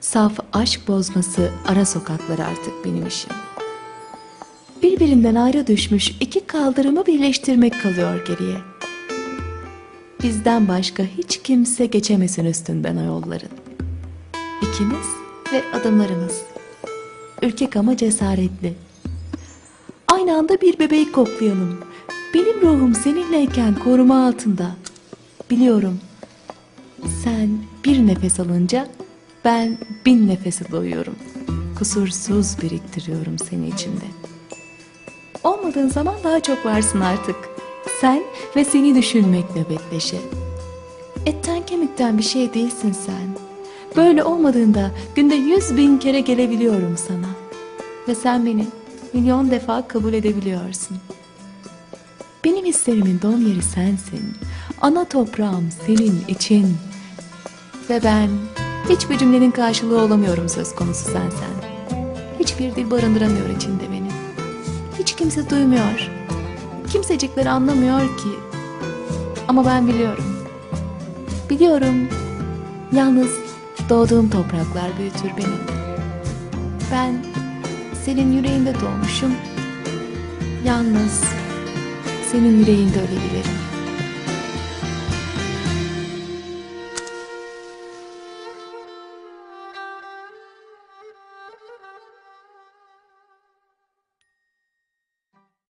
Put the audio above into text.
Saf aşk bozması ara sokakları artık benim işim. Birbirinden ayrı düşmüş iki kaldırımı birleştirmek kalıyor geriye. Bizden başka hiç kimse geçemesin üstünden o yolların. İkimiz ve adımlarımız. Ürkek ama cesaretli. Aynı anda bir bebeği koklayalım. Benim ruhum seninleyken koruma altında. Biliyorum. Sen bir nefes alınca ben bin nefesi doyuyorum. Kusursuz biriktiriyorum seni içimde. Olmadığın zaman daha çok varsın artık. Sen ve seni düşünmek nöbetleşe. Etten kemikten bir şey değilsin sen. Böyle olmadığında günde yüz bin kere gelebiliyorum sana. Ve sen beni milyon defa kabul edebiliyorsun. Benim hislerimin doğum yeri sensin. Ana toprağım senin için. Ve ben hiçbir cümlenin karşılığı olamıyorum söz konusu sensen. Hiçbir dil barındıramıyor içinde beni. Hiç kimse duymuyor. Kimsecikler anlamıyor ki. Ama ben biliyorum. Biliyorum. Yalnız doğduğum topraklar büyütür beni. Ben senin yüreğinde doğmuşum. Yalnız senin yüreğinde ölebilirim.